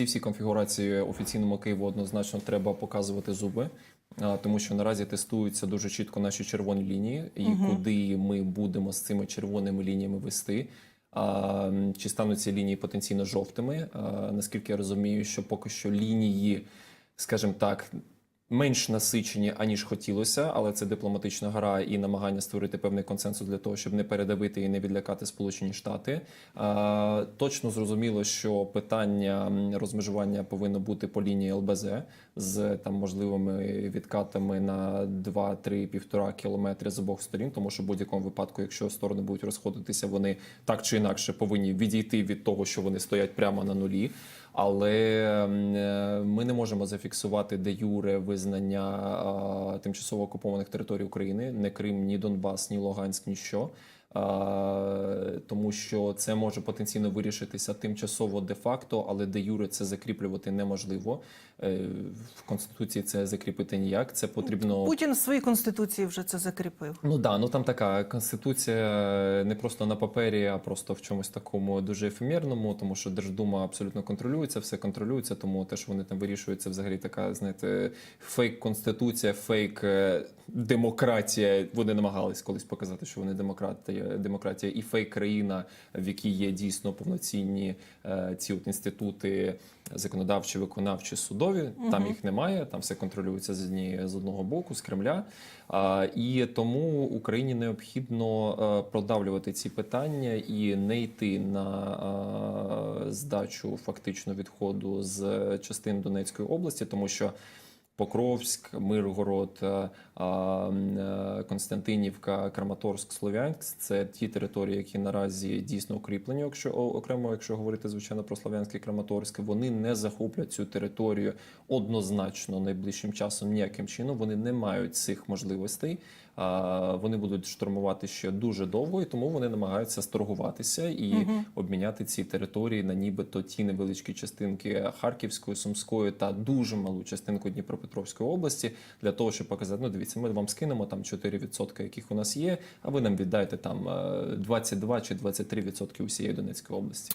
ці всі конфігурації офіційному Києву однозначно треба показувати зуби. Тому що наразі тестуються дуже чітко наші червоні лінії, і куди ми будемо з цими червоними лініями вести. А, чи стануть ці лінії потенційно жовтими? А, наскільки я розумію, що поки що лінії, скажімо так, менш насичені, аніж хотілося, але це дипломатична гра і намагання створити певний консенсус для того, щоб не передавити і не відлякати Сполучені Штати. Точно зрозуміло, що питання розмежування повинно бути по лінії ЛБЗ з там можливими відкатами на 2-3-1,5 кілометри з обох сторін, тому що в будь-якому випадку, якщо сторони будуть розходитися, вони так чи інакше повинні відійти від того, що вони стоять прямо на нулі. Але е, ми не можемо зафіксувати де юре визнання а, тимчасово окупованих територій України, не Крим, ні Донбас, ні Луганськ, ніщо. Тому що це може потенційно вирішитися тимчасово де-факто, але де юре це закріплювати неможливо. Е, В конституції це закріпити ніяк. Це потрібно Путін в своїй конституції вже це закріпив. Ну да, ну там така конституція не просто на папері, а просто в чомусь такому дуже ефемерному, тому що Держдума абсолютно контролюється, все контролюється. Тому те, що вони там вирішують, це взагалі така, знаєте, фейк конституція, фейк е, демократія. Вони намагались колись показати, що вони демократія, демократія і фейк країна, в якій є дійсно повноцінні е, ці от інститути законодавчі, виконавчі, судові. Там їх немає, там все контролюється з однієї з одного боку, з Кремля. А, і тому Україні необхідно е, продавлювати ці питання і не йти на е, здачу фактично відходу з частин Донецької області, тому що. Покровськ, Миргород, е, е, Константинівка, Краматорськ, Слов'янськ це ті території, які наразі дійсно укріплені. Якщо окремо, якщо говорити звичайно про Слов'янськ і Краматорськ, вони не захоплять цю територію однозначно найближчим часом ніяким чином. Вони не мають цих можливостей. Вони будуть штурмувати ще дуже довго, і тому вони намагаються сторгуватися і обміняти ці території на нібито ті невеличкі частинки Харківської, Сумської та дуже малу частинку Дніпропетровської області для того, щоб показати, ну дивіться, ми вам скинемо там 4%, яких у нас є, а ви нам віддайте там е, 22 чи 23% усієї Донецької області.